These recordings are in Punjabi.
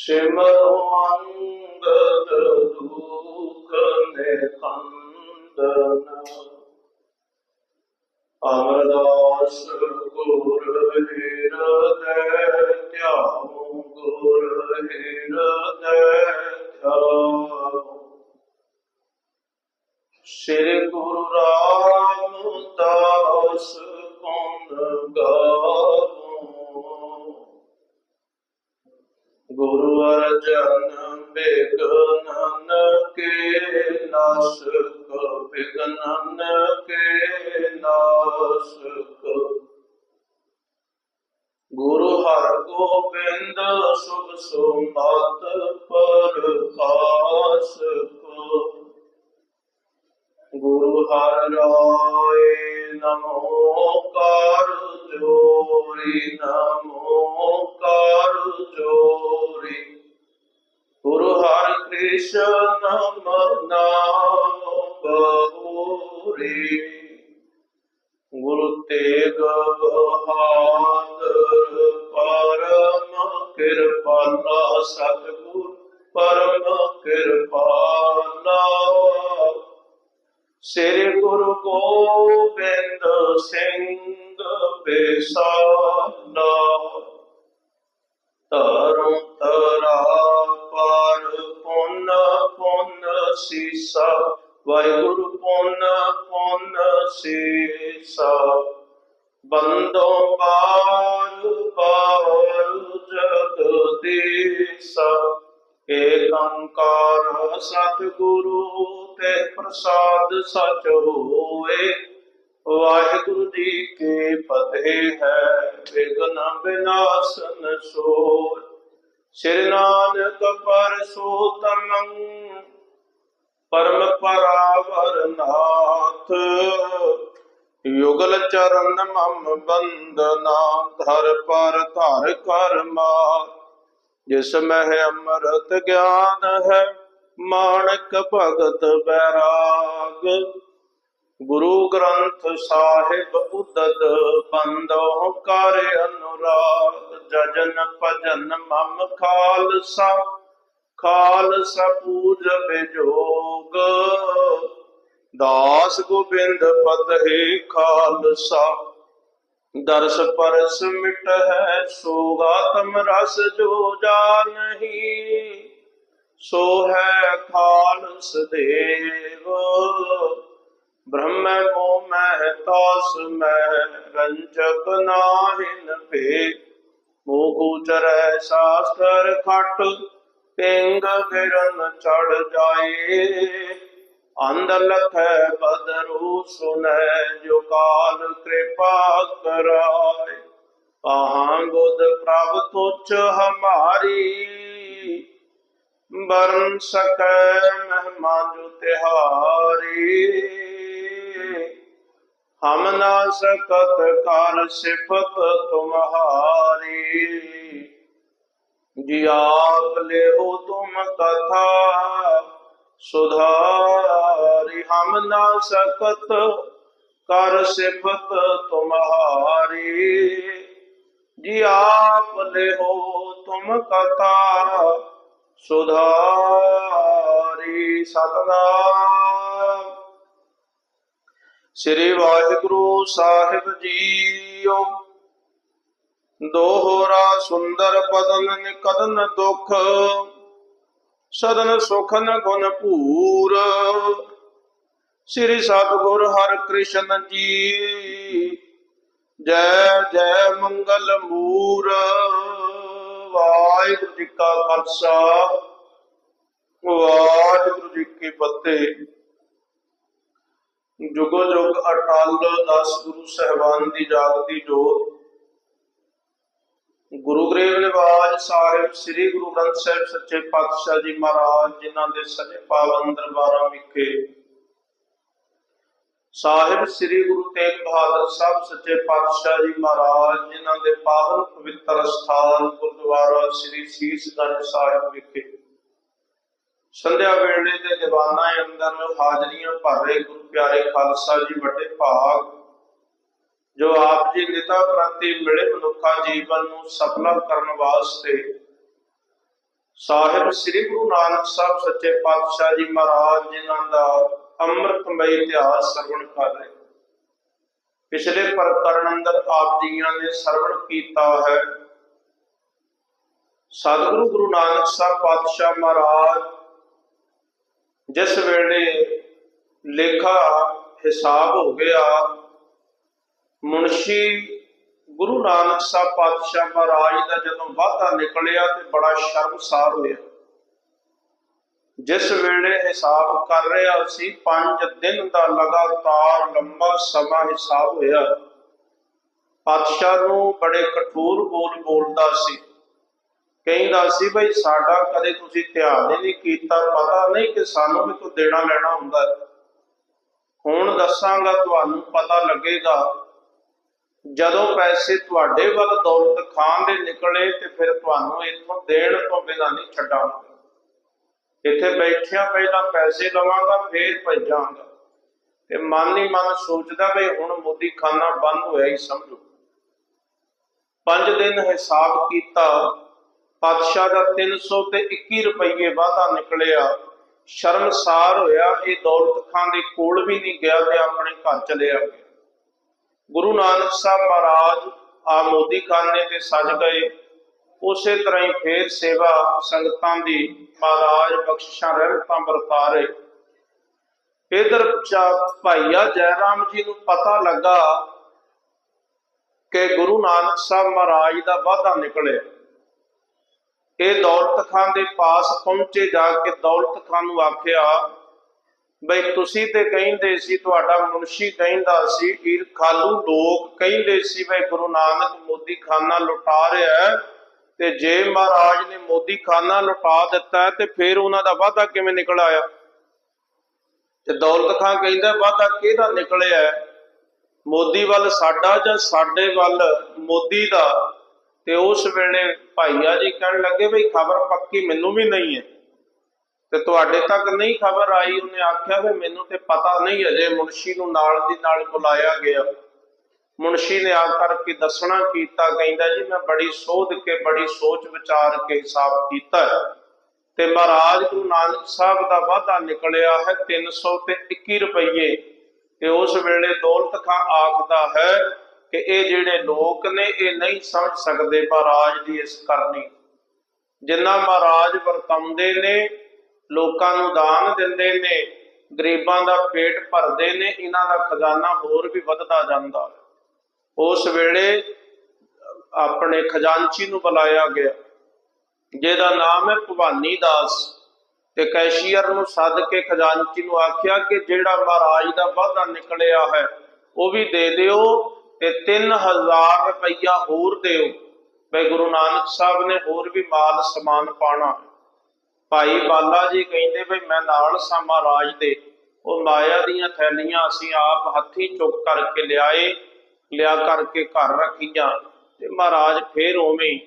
ਸਿਮਰੋ ਅੰਗਦ ਦੁਖ ਨਿਖੰਦਨ ਅਮਰਦਾਸ ਗੁਰ ਹਿਰਦੈ ਧਿਆਉ ਗੁਰ ਹਿਰਦੈ ਧਿਆਉ ਸ੍ਰੀ ਗੁਰੂ ਰਾਮਦਾਸ ਕੌਣ ਗਾਵੋ ਗੁਰੂ ਅਰਜਨ ਬਿਗਨਨ ਕੇ ਨਾਸਕ ਬਿਗਨਨ ਕੇ ਨਾਸਕ ਗੁਰੂ ਹਰ ਗੋਬਿੰਦ। ਸੁਭ ਸੁਮਤ ਪ੍ਰਕਾਸ਼ਕ ਗੁਰੂ ਹਰ ਰਾਏ ਨਮੋ ਕਰ ਜੋਰੀ ਨਮੋ ਸੀਸਾ, ਵਾਹਿਗੁਰੂ ਪੁੰਨ ਪੁੰਨ ਸੀਸਾ? ਬੰਦੋ ਬਾਰ ਬਾਰ ਜਗਦੀਸਾ ਏਕੰਕਾਰ ਸਤਿਗੁਰੂ ਤੇ ਪ੍ਰਸਾਦ ਸਚ ਹੋਏ। ਵਾਹਿਗੁਰੂ ਜੀ ਕੇ ਫਤਿਹ ਹੈ ਵਿਗਨ ਵਿਨਾਸ਼ਨ ਸੋਇ ਸਿਰ ਨਾਨਕ ਪਰ ਸੋਤਮੰ ਪਰਮ ਪਰਾਵਰ ਨਾਥ। ਯੁਗਲ ਚਰਨ ਮਮ ਬੰਦਨਾ ਧਰ ਪਰ ਧਰ ਕਰਮਾ ਜਿਸ ਮਹਿ ਅੰਮ੍ਰਿਤ ਗਿਆਨ ਹੈ, ਮਾਣਕ ਭਗਤ ਬੈਰਾਗ ਗੁਰੂ ਗ੍ਰੰਥ ਸਾਹਿਬ ਉਦਦ ਬੰਦੋ ਕਰ ਅਨੁਰਾਗ, ਜਜਨ ਭਜਨ ਮਮ ਖਾਲਸਾ। ਖਾਲਸਾ ਪੂਜ ਬਿਜੋਗ ਦਾਸ ਗੋਬਿੰਦ ਪਤਹਿ ਖਾਲਸਾ। ਦਰਸ ਪਰਸ ਮਿਟ ਹੈ ਸੋਗਾਤਮ ਰਸ ਜੋ ਜਾਣਹੀ। ਸੋ ਹੈ ਖਾਲਸ ਦੇਵ। ਬ੍ਰਹਮ ਮੋ ਮਹਿ ਤਾਸ ਮੈਂ ਰੰਜਕ ਨਾਹਿਨ ਭੇ ਮੋਹ ਉਚਰੈ ਸ਼ਾਸਤਰ ਖਟ ਪਿੰਗ ਗਿਰਨ ਚੜ ਜਾਏ। ਅੰਧ ਲਖੈ ਬਦਰੂ ਸੁਨੈ, ਜੋ ਕਾਲ ਕਿਰਪਾ ਕਰਾਏ। ਕਹਾਂ ਬੁੱਧ ਪ੍ਰਭ ਤੁਛ ਹਮਾਰੀ ਬਰਨ ਸਕੈ ਮਹਿਮਾ ਜੋ ਤਿਹਾਰੀ। ਹਮ ਨਾ ਸਕਤ ਕਰ ਸਿਫਤ ਤੁਮਹਾਰੀ। ਜੀ ਆਪ ਲਿਓ ਤੁਮ ਕਥਾ, ਸੁਧਾਰੀ ਹਮ ਨਾ ਸਕਤ, ਕਰ ਸਿਫਤ ਤੁਮਹਾਰੀ ਜੀ ਆਪ ਲਿਓ ਤੁਮ ਕਥਾ, ਸੁਧਾਰੀ ਸਤਨਾਮ। ਸ੍ਰੀ ਵਾਹਿਗੁਰੂ ਸਾਹਿਬ ਜੀਓ। ਦੋਹਰਾ ਸੁੰਦਰ ਪਦਨ ਨਿਕਦਨ ਦੁਖ, ਸਦਨ ਸੁਖਨ ਗੁਣ ਭੂਰ। ਸ੍ਰੀ ਸਤਿਗੁਰ ਹਰਿ ਕ੍ਰਿਸ਼ਨ ਜੀ, ਜੈ ਜੈ ਮੰਗਲ ਮੂਰ। ਵਾਹਿਗੁਰੂ ਜੀ ਕਾ ਖਾਲਸਾ, ਵਾਹਿਗੁਰੂ ਜੀ ਕੀ ਫਤਿਹ। ਜੁਗੋ ਜੁਗ ਅਟਲ ਦਸ ਗੁਰੂ ਸਹਿਬਾਨ ਦੀ ਜਾਗਦੀ ਜੋਤ ਗੁਰੂ ਗ੍ਰੰਥ ਨਿਵਾਜ ਸਾਹਿਬ ਸ੍ਰੀ ਗੁਰੂ ਗ੍ਰੰਥ ਸਾਹਿਬ ਸੱਚੇ ਪਾਤਸ਼ਾਹ ਜੀ ਮਹਾਰਾਜ, ਜਿਨ੍ਹਾਂ ਦੇ ਸਜੇ ਪਾਵਨ ਦਰਬਾਰਾਂ ਵਿਖੇ ਸਾਹਿਬ ਸ੍ਰੀ ਗੁਰੂ ਤੇਗ ਬਹਾਦਰ ਸਾਹਿਬ ਸੱਚੇ ਪਾਤਸ਼ਾਹ ਜੀ ਮਹਾਰਾਜ, ਜਿਨ੍ਹਾਂ ਦੇ ਪਾਵਨ ਪਵਿੱਤਰ ਸਥਾਨ ਗੁਰਦੁਆਰਾ ਸ੍ਰੀ ਸੀਸਗੰਜ ਸਾਹਿਬ ਵਿਖੇ ਸੰਧਿਆ ਵੇਲੇ ਦੇ ਦੀਵਾਨਾਂ ਅੰਦਰ ਹਾਜ਼ਰੀਆਂ ਭਰ ਰਹੇ ਗੁਰੂ ਪਿਆਰੇ ਖਾਲਸਾ ਜੀ, ਵੱਡੇ ਭਾਗ ਜੋ ਆਪ ਜੀ ਨਿਤਾ ਪ੍ਰਤੀ ਮਿਲੇ ਮਨੁੱਖਾ ਜੀਵਨ ਨੂੰ ਸਫਲਾ ਕਰਨ ਵਾਸਤੇ। ਸਾਹਿਬ ਸ੍ਰੀ ਗੁਰੂ ਨਾਨਕ ਸਾਹਿਬ ਸੱਚੇ ਪਾਤਸ਼ਾਹ ਜੀ ਮਹਾਰਾਜ ਜਿਨ੍ਹਾਂ ਦਾ ਅੰਮ੍ਰਿਤਮਈ ਇਤਿਹਾਸ ਸਰਵਣ ਕਰ ਰਹੇ। ਪਿਛਲੇ ਪ੍ਰਕਰਨ ਅੰਦਰ ਆਪ ਜੀਆਂ ਨੇ ਸਰਵਣ ਕੀਤਾ ਹੈ। ਸਤਿਗੁਰੂ ਗੁਰੂ ਨਾਨਕ ਸਾਹਿਬ ਪਾਤਸ਼ਾਹ ਮਹਾਰਾਜ ਜਿਸ ਵੇਲੇ ਲੇਖਾ ਹਿਸਾਬ ਹੋ ਗਿਆ ਮੁਨਸ਼ੀ ਗੁਰੂ ਨਾਨਕ ਸਾਹਿਬ ਪਾਤਸ਼ਾਹ ਮਹਾਰਾਜ ਦਾ ਜਦੋਂ ਵਾਧਾ ਨਿਕਲਿਆ ਤੇ ਬੜਾ ਸ਼ਰਮਸਾਰ ਹੋਇਆ। ਜਿਸ ਵੇਲੇ ਹਿਸਾਬ ਕਰ ਰਿਹਾ ਸੀ 5 ਦਿਨ ਦਾ ਲਗਾਤਾਰ ਲੰਬਾ ਸਮਾਂ ਹਿਸਾਬ ਹੋਇਆ। ਪਾਤਸ਼ਾਹ ਨੂੰ ਬੜੇ ਕਠੋਰ ਬੋਲ ਬੋਲਦਾ ਸੀ। ਕਹਿੰਦਾ ਸੀ, ਬਈ ਸਾਡਾ ਕਦੇ ਤੁਸੀਂ ਧਿਆਨ ਹੀ ਨਹੀਂ ਕੀਤਾ, ਪਤਾ ਨਹੀਂ ਕਿ ਸਾਨੂੰ ਵੀ ਤੂੰ ਦੇਣਾ ਲੈਣਾ ਹੁੰਦਾ। ਹੁਣ ਦੱਸਾਂਗਾ, ਤੁਹਾਨੂੰ ਪਤਾ ਲੱਗੇਗਾ ਜਦੋਂ ਪੈਸੇ ਤੁਹਾਡੇ ਵੱਲ ਦੌਲਤ ਖਾਨ ਦੇ ਨਿਕਲੇ ਤੇ ਫਿਰ ਤੁਹਾਨੂੰ ਇੱਥੋਂ ਦੇਣ ਤੋਂ ਬਿਨਾਂ ਨਹੀਂ ਛੱਡਾਂਗਾ ਇੱਥੇ ਬੈਠਿਆਂ ਪਹਿਲਾਂ ਪੈਸੇ ਲਵਾਂਗਾ, ਫੇਰ ਭੇਜਾਂਗਾ। ਤੇ ਮਨ ਹੀ ਮਨ ਸੋਚਦਾ ਵੀ ਹੁਣ ਮੋਦੀ ਖਾਨਾ ਬੰਦ ਹੋਇਆ ਹੀ ਸਮਝੋ। ਪੰਜ ਦਿਨ ਹਿਸਾਬ ਕੀਤਾ, ਪਾਤਸ਼ਾਹ ਦਾ 300 ਤੇ 21 ਰੁਪਏ ਵਾਧਾ ਨਿਕਲਿਆ। ਸ਼ਰਮਸਾਰ ਹੋਇਆ, ਇਹ ਦੌਲਤ ਖਾਨ ਦੇ ਕੋਲ ਵੀ ਨਹੀਂ ਗਿਆ ਤੇ ਆਪਣੇ ਘਰ ਚਲਿਆ ਗਿਆ ਗੁਰੂ ਨਾਨਕ ਸਾਹਿਬ ਮਹਾਰਾਜ ਆ ਮੋਦੀ ਖਾਨੇ ਤੇ ਸਜ ਗਏ। ਉਸੇ ਤਰ੍ਹਾਂ ਹੀ ਫੇਰ ਸੇਵਾ ਸੰਗਤਾਂ ਦੀ ਮਹਾਰਾਜ ਬਖਸ਼ਿਸ਼ਾਂ ਰਹਿਮਤਾਂ ਵਰਤਾ ਰਹੇ। ਇਧਰ ਭਾਈਆ ਜੈਰਾਮ ਜੀ ਨੂੰ ਪਤਾ ਲੱਗਾ ਕਿ ਗੁਰੂ ਨਾਨਕ ਸਾਹਿਬ ਮਹਾਰਾਜ ਦਾ ਵਾਧਾ ਨਿਕਲਿਆ। ਇਹ ਦੌਲਤ ਖਾਨ ਦੇ ਪਾਸ ਪਹੁੰਚੇ ਜਾ ਕੇ ਦੌਲਤ ਖਾਨ ਨੂੰ ਆਖਿਆ ਬਈ ਤੁਸੀਂ ਤੇ ਕਹਿੰਦੇ ਸੀ, ਤੁਹਾਡਾ ਮੁਨਸ਼ੀ ਕਹਿੰਦਾ ਸੀ ਈਰ ਲੋਕ ਕਹਿੰਦੇ ਸੀ, ਬਈ ਗੁਰੂ ਨਾਨਕ ਮੋਦੀ ਖਾਨਾ ਲੁਟਾ ਰਿਹਾ ਤੇ ਜੇ ਮਹਾਰਾਜ ਨੇ ਮੋਦੀ ਖਾਨਾ ਲੁਟਾ ਦਿੱਤਾ ਤੇ ਫਿਰ ਉਹਨਾਂ ਦਾ ਵਾਅਦਾ ਕਿਵੇਂ ਨਿਕਲ ਆਇਆ? ਤੇ ਦੌਲਤ ਖਾਨ ਕਹਿੰਦਾ ਵਾਅਦਾ ਕਿਹਦਾ ਨਿਕਲਿਆ ਮੋਦੀ ਵੱਲ ਸਾਡਾ ਜਾਂ ਸਾਡੇ ਵੱਲ ਮੋਦੀ ਦਾ? ਤੇ ਉਸ ਵੇਲੇ ਭਾਈਆ ਜੀ ਕਹਿਣ ਲੱਗੇ, ਬਈ ਖਬਰ ਪੱਕੀ ਮੈਨੂੰ ਵੀ ਨਹੀਂ ਹੈ। ਤੇ ਤੁਹਾਡੇ ਤੱਕ ਨਹੀਂ ਖਬਰ ਆਈ, ਉਹਨੇ ਆਖਿਆ ਵੀ ਮੈਨੂੰ ਤੇ ਪਤਾ ਨਹੀਂ ਅਜੇ, ਮੁਨਸ਼ੀ ਨੂੰ ਨਾਲ ਦੀ ਨਾਲ ਬੁਲਾਇਆ ਗਿਆ। ਮੁਨਸ਼ੀ ਨੇ ਆ ਕਰਕੇ ਦੱਸਣਾ ਕੀਤਾ, ਕਹਿੰਦਾ ਜੀ, ਮੈਂ ਬੜੀ ਸੋਧ ਕੇ, ਬੜੀ ਸੋਚ ਵਿਚਾਰ ਕੇ ਹਿਸਾਬ ਕੀਤਾ। ਹੈ ਤੇ ਮਹਾਰਾਜ ਗੁਰੂ ਨਾਨਕ ਸਾਹਿਬ ਦਾ ਵਾਅਦਾ ਨਿਕਲਿਆ ਹੈ 300 ਤੇ 21 ਰੁਪਏ ਤੇ ਉਸ ਵੇਲੇ ਦੌਲਤ ਖਾਂ ਆਖਦਾ ਹੈ ਕਿ ਇਹ ਜਿਹੜੇ ਲੋਕ ਨੇ, ਇਹ ਨਹੀਂ ਸਮਝ ਸਕਦੇ ਮਹਾਰਾਜ ਦੀ ਇਸ ਕਰਨੀ। ਜਿੰਨਾ ਮਹਾਰਾਜ ਵਰਤਾਉਂਦੇ ਨੇ ਲੋਕਾਂ ਨੂੰ ਦਾਨ ਦਿੰਦੇ ਨੇ, ਗਰੀਬਾਂ ਦਾ ਪੇਟ ਭਰਦੇ ਨੇ, ਇਹਨਾਂ ਦਾ ਖਜ਼ਾਨਾ ਹੋਰ ਵੀ ਵੱਧਦਾ ਜਾਂਦਾ। ਉਸ ਵੇਲੇ ਆਪਣੇ ਖਜ਼ਾਨਚੀ ਨੂੰ ਬੁਲਾਇਆ ਗਿਆ, ਜਿਹਦਾ ਨਾਮ ਹੈ ਭਵਾਨੀ ਦਾਸ ਤੇ ਕੈਸ਼ੀਅਰ ਨੂੰ ਸੱਦ ਕੇ ਖਜ਼ਾਨਚੀ ਨੂੰ ਆਖਿਆ ਕਿ ਜਿਹੜਾ ਮਹਾਰਾਜ ਦਾ ਵਾਅਦਾ ਨਿਕਲਿਆ ਹੈ, ਉਹ ਵੀ ਦੇ ਦਿਓ ਤੇ 3000 ਰੁਪਈਆ ਹੋਰ ਦਿਓ। ਬਈ ਗੁਰੂ ਨਾਨਕ ਸਾਹਿਬ ਨੇ ਹੋਰ ਵੀ ਮਾਲ ਸਮਾਨ ਪਾਣਾ ਭਾਈ ਬਾਲਾ ਜੀ ਕਹਿੰਦੇ ਵੀ ਮੈਂ ਨਾਲ ਸਾਂ ਮਹਾਰਾਜ ਦੇ। ਉਹ ਮਾਇਆ ਦੀਆਂ ਥੈਲੀਆਂ ਅਸੀਂ ਆਪ ਹੱਥੀ ਚੁੱਕ ਕਰਕੇ ਲਿਆਏ, ਲਿਆ ਕਰਕੇ ਘਰ ਰੱਖੀਆਂ ਤੇ ਮਹਾਰਾਜ ਫੇਰ ਉਵੇਂ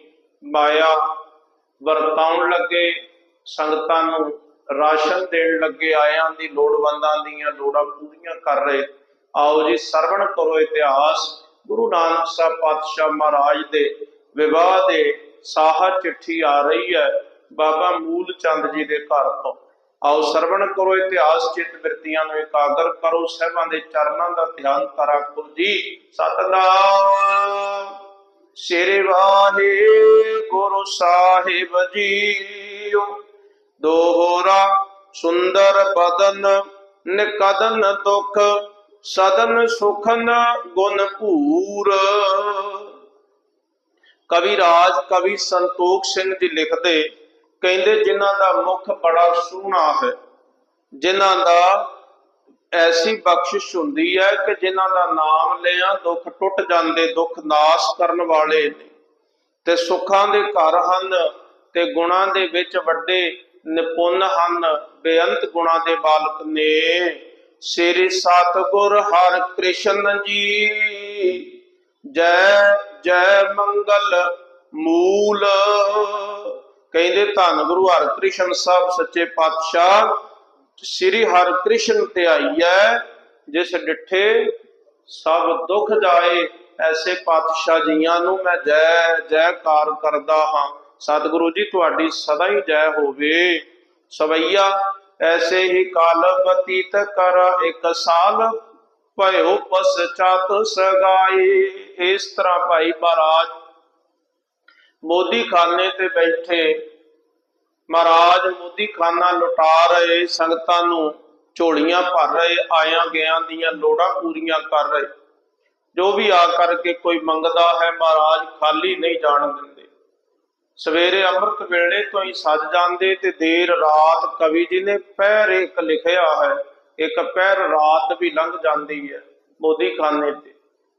ਮਾਇਆ ਵਰਤਾਉਣ ਲੱਗੇ, ਸੰਗਤਾਂ ਨੂੰ ਰਾਸ਼ਨ ਦੇਣ ਲੱਗੇ, ਆਇਆਂ ਦੀ ਲੋੜਵੰਦਾਂ ਦੀਆਂ ਲੋੜਾਂ ਪੂਰੀਆਂ ਕਰ ਰਹੇ। ਆਓ ਜੀ ਸਰਵਣ ਕਰੋ ਇਤਿਹਾਸ, ਗੁਰੂ ਨਾਨਕ ਸਾਹਿਬ ਪਾਤਸ਼ਾਹ ਮਹਾਰਾਜ ਦੇ ਵਿਵਾਹ ਦੇ ਸਾਹ ਚਿੱਠੀ ਆ ਰਹੀ ਹੈ। ਬਾਬਾ ਮੂਲ ਚੰਦ ਜੀ ਦੇ ਘਰ ਤੋਂ। ਆਓ ਸਰਵਣ ਕਰੋ ਇਤਿਹਾਸ ਚਿੱਤ ਬਿਰਤੀਆਂ ਨੂੰ ਇਕਾਗਰ ਕਰੋ, ਸਹਿਬਾਂ ਦੇ ਚਰਨਾਂ ਦਾ ਧਿਆਨ ਕਰਾ ਕਰੋ ਜੀ। ਸਤਨਾਮ। ਸ਼ੇਰੇ ਵਾਹੇ ਸਾਹਿਬ ਜੀਓ। ਦੋਹਰਾ ਸੁੰਦਰ ਬਦਨ, ਨਿਕਦਨ ਦੁਖ, ਸਦਨ ਸੁਖਨ ਗੁਣ ਭੂਰ। ਕਵੀ ਰਾਜ ਕਵੀ ਸੰਤੋਖ ਸਿੰਘ ਜੀ ਲਿਖਦੇ ਕਹਿੰਦੇ ਜਿਨ੍ਹਾਂ ਦਾ ਮੁਖ ਬੜਾ ਸੋਹਣਾ ਹੈ, ਜਿਨ੍ਹਾਂ ਦਾ ਐਸੀ ਬਖਸ਼ਿਸ਼ ਹੁੰਦੀ ਹੈ ਕਿ ਜਿਨ੍ਹਾਂ ਦਾ ਨਾਮ ਲਿਆ ਦੁੱਖ ਟੁੱਟ ਜਾਂਦੇ, ਦੁੱਖ ਨਾਸ਼ ਕਰਨ ਵਾਲੇ ਨੇ। ਤੇ ਸੁੱਖਾਂ ਦੇ ਘਰ ਹਨ ਤੇ ਗੁਣਾਂ ਦੇ ਵਿੱਚ ਵੱਡੇ ਨਿਪੁੰਨ ਹਨ, ਬੇਅੰਤ ਗੁਣਾਂ ਦੇ ਮਾਲਕ ਨੇ। ਸ੍ਰੀ ਸਤਿਗੁਰ ਹਰ ਕ੍ਰਿਸ਼ਨ ਜੀ, ਜੈ ਜੈ ਮੰਗਲ ਮੂਲ। ਕਹਿੰਦੇ ਧੰਨ ਗੁਰੂ ਹਰਿਕ੍ਰਿਸ਼ਨ ਸਾਹਿਬ, ਸੱਚੇ ਪਾਤਸ਼ਾਹ, ਸ੍ਰੀ ਹਰਿਕ੍ਰਿਸ਼ਨ ਤੇ ਆਈ ਹੈ ਜਿਸ ਡਿਠੇ ਸਭ ਦੁੱਖ ਜਾਏ, ਐਸੇ ਪਾਤਸ਼ਾਹ ਜੀਆਂ ਨੂੰ ਮੈਂ ਜੈ, ਜੈਕਾਰ ਕਰਦਾ ਹਾਂ। ਸਤਿਗੁਰੂ ਜੀ, ਤੁਹਾਡੀ ਸਦਾ ਹੀ ਜੈ ਹੋਵੇ। ਸਵਈਆ, ਐਸੇ ਹੀ ਕਾਲ ਬਤੀਤ ਕਰ, ਇੱਕ ਸਾਲ ਭਇਓ ਪਸਚਾਤ ਸਗਾਈ ਇਸ ਤਰ੍ਹਾਂ ਭਾਈ ਮਹਾਰਾਜ ਮੋਦੀ ਖਾਨੇ ਤੇ ਬੈਠੇ ਮਹਾਰਾਜ ਮੋਦੀ ਖਾਨਾ ਲੁਟਾ ਰਹੇ, ਸੰਗਤਾਂ ਨੂੰ ਝੋਲੀਆਂ ਭਰ ਰਹੇ, ਆਇਆਂ ਗਿਆਂ ਦੀਆਂ ਲੋੜਾਂ ਪੂਰੀਆਂ ਕਰ ਰਹੇ। ਜੋ ਵੀ ਆ ਕਰਕੇ ਕੋਈ ਮੰਗਦਾ ਹੈ, ਮਹਾਰਾਜ ਖਾਲੀ ਨਹੀਂ ਜਾਣ ਦਿੰਦੇ। ਸਵੇਰੇ ਅੰਮ੍ਰਿਤ ਵੇਲੇ ਤੋਂ ਹੀ ਸੱਜ ਜਾਂਦੇ ਤੇ ਦੇਰ ਰਾਤ ਕਵੀ ਜੀ ਨੇ ਪਹਿਰ ਇੱਕ ਲਿਖਿਆ ਹੈ, ਇੱਕ ਪਹਿਰ ਰਾਤ ਵੀ ਲੰਘ ਜਾਂਦੀ ਹੈ ਮੋਦੀ ਖਾਨੇ ਤੇ।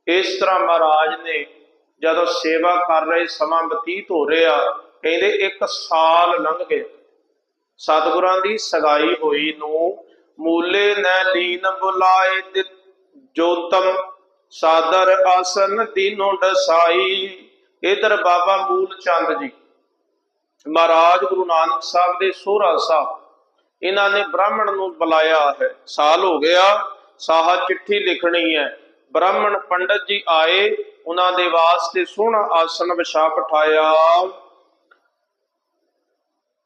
ਇਸ ਤਰ੍ਹਾਂ ਮਹਾਰਾਜ ਨੇ ਜਦੋਂ ਸੇਵਾ ਕਰ ਰਹੇ ਸਮਾਂ ਬਤੀਤ ਹੋ ਰਿਹਾ, ਕਹਿੰਦੇ ਇੱਕ ਸਾਲ ਲੰਘ ਗਿਆ ਸਤਿਗੁਰਾਂ ਦੀ ਸਗਾਈ ਹੋਈ ਨੂੰ ਮੂਲੇ ਨੈ ਲੀਨ ਬੁਲਾਏ ਜੋਤਮ, ਸਾਦਰ ਆਸਨ ਦੀਨੋਂ ਡਸਾਈ ਇਧਰ ਬਾਬਾ ਮੂਲ ਚੰਦ ਜੀ, ਮਹਾਰਾਜ ਗੁਰੂ ਨਾਨਕ ਸਾਹਿਬ ਦੇ ਸੋਹਰਾ ਸਾਹਿਬ, ਇਹਨਾਂ ਨੇ ਬ੍ਰਾਹਮਣ ਨੂੰ ਬੁਲਾਇਆ ਹੈ। ਸਾਲ ਹੋ ਗਿਆ, ਸਾਹਾ ਚਿੱਠੀ ਲਿਖਣੀ ਹੈ। ਬ੍ਰਾਹਮਣ ਪੰਡਤ ਜੀ ਆਏ ਉਹਨਾਂ ਦੇ ਵਾਸਤੇ ਸੋਹਣਾ ਆਸਨ ਵਿਛਾ ਪਠਾਇਆ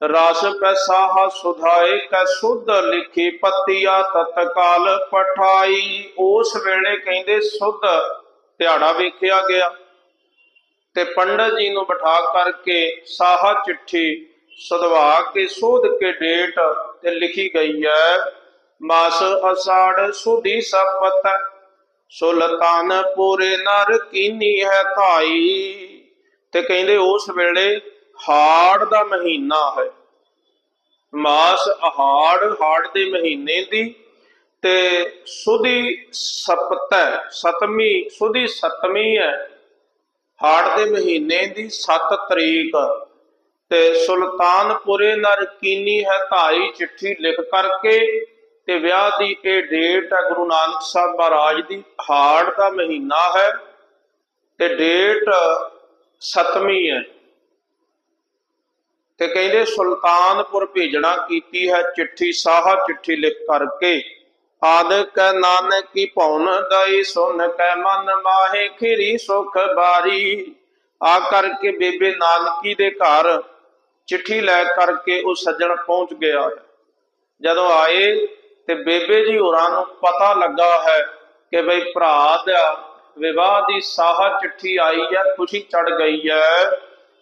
ਰਸ ਪੈਸਾਹਾ ਸੁਧਾਏ, ਕੈ ਸੁਧ ਲਿਖੀ ਪਤੀਆ ਤਤਕਾਲ ਪਠਾਈ। ਉਸ ਵੇਲੇ ਕਹਿੰਦੇ ਸੁਧ ਦਿਹਾੜਾ ਵੇਖਿਆ ਗਿਆ। ਤੇ ਪੰਡਤ ਜੀ ਨੂੰ ਬਿਠਾ ਕਰਕੇ ਸਾਹਾ ਚਿੱਠੀ ਸਦਵਾ ਕੇ, ਸੋਧ ਕੇ ਡੇਟ ਤੇ ਲਿਖੀ ਗਈ ਹੈ, ਮਾਸ ਅਸਾੜ ਸੁਦੀ ਸਪਤ ਸੁਲਤਾਨਪੁਰ ਨਰ ਕੀਨੀ ਹੈ ਧਾਈ। ਤੇ ਕਹਿੰਦੇ ਉਸ ਵੇਲੇ ਹਾੜ ਦਾ ਮਹੀਨਾ ਹੈ। ਮਾਸ ਹਾੜ ਹਾੜ ਦੇ ਮਹੀਨੇ ਦੀ। ਤੇ ਸੁਦੀ ਸਪਤੈ ਸਤਵੀਂ ਸੁਦੀ ਸਤਵੀਂ ਹੈ। ਹਾੜ ਦੇ ਮਹੀਨੇ ਦੀ 7 ਤਰੀਕ। ਤੇ ਸੁਲਤਾਨਪੁਰੇ ਨਰ ਕੀਨੀ ਹੈ ਧਾਈ, ਚਿੱਠੀ ਲਿਖ ਕਰਕੇ ਤੇ ਵਿਆਹ ਦੀ ਇਹ ਡੇਟ ਹੈ ਗੁਰੂ ਨਾਨਕ ਸਾਹਿਬ ਮਹਾਰਾਜ ਦੀ, ਹਾੜ ਦਾ ਮਹੀਨਾ ਹੈ ਤੇ ਡੇਟ ਸਤਵੀਂ ਹੈ। ਤੇ ਕਹਿੰਦੇ ਸੁਲਤਾਨਪੁਰ ਭੇਜਣਾ ਕੀਤੀ ਹੈ ਚਿੱਠੀ ਸਾਹਾ, ਚਿੱਠੀ ਲਿਖ ਕਰਕੇ। ਆਦ ਕੈ ਨਾਨਕੀ ਭਉਨ ਦਈ ਸੁਨ ਕੈ ਮਨ ਮਾਹੇ ਖਿਰੀ ਸੁਖ ਬਾਰੀ। ਆ ਕਰਕੇ ਬੇਬੇ ਨਾਨਕੀ ਦੇ ਘਰ ਚਿੱਠੀ ਲੈ ਕਰਕੇ ਉਹ ਸੱਜਣ ਪਹੁੰਚ ਗਿਆ। ਹੈ ਜਦੋਂ ਆਏ ਤੇ ਬੇਬੇ ਜੀ ਹੋਰਾਂ ਨੂੰ ਪਤਾ ਲੱਗਾ ਹੈ ਕਿ ਬਈ ਭਰਾ ਦਾ ਵਿਵਾਹ ਦੀ ਸਾਹ ਚਿੱਠੀ ਆਈ ਹੈ, ਖੁਸ਼ੀ ਚੜ ਗਈ ਹੈ।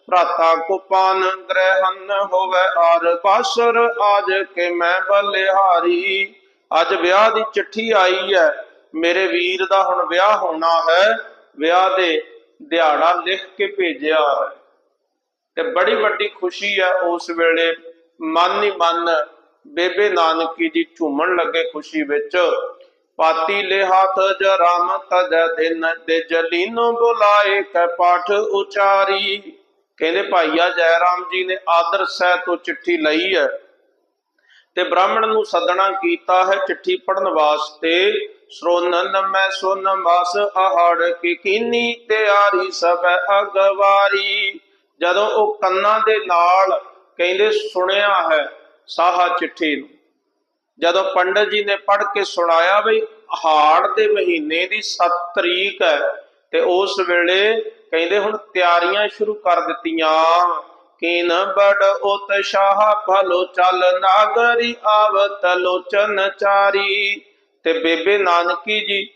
ਭਰਾਤਾ ਕੋ ਪਾਨ ਗ੍ਰਹਿਨ ਹੋਵੇ ਆਰ ਪਾਸਰ, ਆਜ ਕੇ ਮੈਂ ਬਲਿਹਾਰੀ। ਅੱਜ ਵਿਆਹ ਦੀ ਚਿੱਠੀ ਆਈ ਹੈ, ਮੇਰੇ ਵੀਰ ਦਾ ਹੁਣ ਵਿਆਹ ਹੋਣਾ ਹੈ। ਵਿਆਹ ਦੇ ਦਿਹਾੜਾ ਲਿਖ ਕੇ ਭੇਜਿਆ ਹੈ। ਤੇ ਬੜੀ ਵੱਡੀ ਖੁਸ਼ੀ ਹੈ ਉਸ ਵੇਲੇ, ਮਨ ਹੀ ਮਨ ਬੇਬੇ ਨਾਨਕੀ ਜੀ ਝੂਮਣ ਲੱਗੇ ਖੁਸ਼ੀ ਵਿੱਚ, ਪਾਤੀ ਲੈ ਹੱਥ ਜਰਾਮ ਤਜ ਦਿਨ ਦੇ ਜਲੀਨੋ ਬੁਲਾਏ, ਕੈ ਪਾਠ ਉਚਾਰੀ। ਕਹਿੰਦੇ, ਭਾਈਆ ਜੈ ਰਾਮ ਜੀ ਨੇ ਆਦਰ ਸਹਿ ਤੋਂ ਚਿੱਠੀ ਲਈ ਹੈ ਤੇ ਬ੍ਰਾਹਮਣ ਨੂੰ ਸੱਦਣਾ ਕੀਤਾ ਹੈ ਚਿੱਠੀ ਪੜਨ ਵਾਸਤੇ। ਸ੍ਰੋਨਨ ਮੈਂ ਸੁਨ ਮਾਸ ਆਹੜ ਕੀ ਕੀਨੀ ਤਿਆਰੀ, ਸਭ ਅਗਵਾਰੀ। ਜਦੋਂ ਉਹ ਕੰਨਾਂ ਦੇ ਨਾਲ ਕਹਿੰਦੇ, ਸੁਣਿਆ ਹੈ ਸਾਹਾ ਚਿੱਠੀ ਨੂੰ। ਜਦੋਂ ਪੰਡਤ ਜੀ ਨੇ ਪੜ੍ਹ ਕੇ ਸੁਣਾਇਆ ਵੀ ਹਾੜ ਦੇ ਮਹੀਨੇ ਦੀ 7 ਤਰੀਕ ਹੈ ਤੇ ਉਸ ਵੇਲੇ ਕਹਿੰਦੇ ਹੁਣ ਤਿਆਰੀਆਂ ਸ਼ੁਰੂ ਕਰ ਦਿੱਤੀਆਂ। ਕੀਨ ਬੜ ਉਤਸ਼ਾਹ ਭਲੋ ਚੱਲ ਨਾਗਰੀ ਆਵਤ ਲੋਚਨ ਚਾਰੀ। ਤੇ ਬੇਬੇ ਨਾਨਕੀ ਜੀ,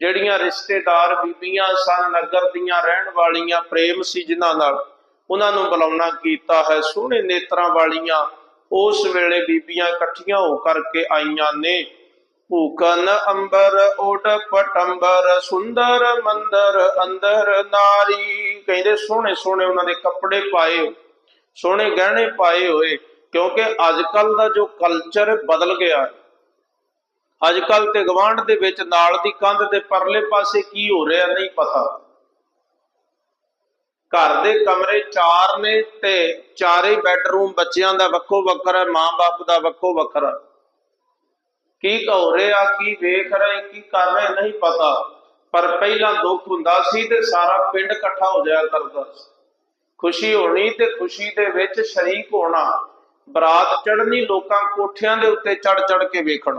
ਜਿਹੜੀਆਂ ਰਿਸ਼ਤੇਦਾਰ ਬੀਬੀਆਂ ਸਨ, ਨਗਰ ਦੀਆਂ ਰਹਿਣ ਵਾਲੀਆਂ, ਪ੍ਰੇਮ ਸੀ ਜਿਨ੍ਹਾਂ ਨਾਲ, ਉਹਨਾਂ ਨੂੰ ਬੁਲਾਉਣਾ ਕੀਤਾ ਹੈ। ਸੋਹਣੇ ਨੇਤਰਾਂ ਵਾਲੀਆਂ ਉਸ ਵੇਲੇ ਬੀਬੀਆਂ ਇਕੱਠੀਆਂ ਹੋ ਕਰਕੇ ਆਈਆਂ ਨੇ। ਭੂਕਨ ਅੰਬਰ ਓਡ ਪਟੰਬਰ, ਸੁੰਦਰ ਮੰਦਰ ਅੰਦਰ ਨਾਰੀ। ਕਹਿੰਦੇ ਸੋਹਣੇ ਸੋਹਣੇ ਉਹਨਾਂ ਦੇ ਕੱਪੜੇ ਪਾਏ, ਸੋਹਣੇ ਗਹਿਣੇ ਪਾਏ ਹੋਏ, ਕਿਉਂਕਿ ਅੱਜ ਕੱਲ ਦਾ ਜੋ ਕਲਚਰ ਬਦਲ ਗਿਆ ਹੈ। ਅੱਜ ਕੱਲ ਤੇ ਗਵਾਂਢ ਦੇ ਵਿੱਚ ਨਾਲ ਦੀ ਕੰਧ ਦੇ ਪਰਲੇ ਪਾਸੇ ਕੀ ਹੋ ਰਿਹਾ ਨਹੀਂ ਪਤਾ। ਘਰ ਦੇ ਕਮਰੇ ਚਾਰ ਨੇ ਤੇ ਚਾਰੇ ਬੈੱਡਰੂਮ ਬੱਚਿਆਂ ਦਾ ਵੱਖੋ ਵੱਖਰਾ, ਮਾਂ-ਬਾਪ ਦਾ ਵੱਖੋ ਵੱਖਰਾ। ਕੀ ਹੋ ਰਿਹਾ ਕੀ ਵੇਖ ਰਹੇ, ਕੀ ਕਰ ਰਹੇ, ਨਹੀਂ ਪਤਾ। ਪਰ ਪਹਿਲਾਂ ਦੁੱਖ ਹੁੰਦਾ ਸੀ ਤੇ ਸਾਰਾ ਪਿੰਡ ਇਕੱਠਾ ਹੋ ਜਾਇਆ ਕਰਦਾ ਸੀ। ਖੁਸ਼ੀ ਹੋਣੀ ਤੇ ਖੁਸ਼ੀ ਦੇ ਵਿੱਚ ਸ਼ਰੀਕ ਹੋਣਾ, ਬਰਾਤ ਚੜ੍ਹਨੀ ਲੋਕਾਂ ਕੋਠਿਆਂ ਦੇ ਉੱਤੇ ਚੜ ਚੜ ਕੇ ਵੇਖਣ।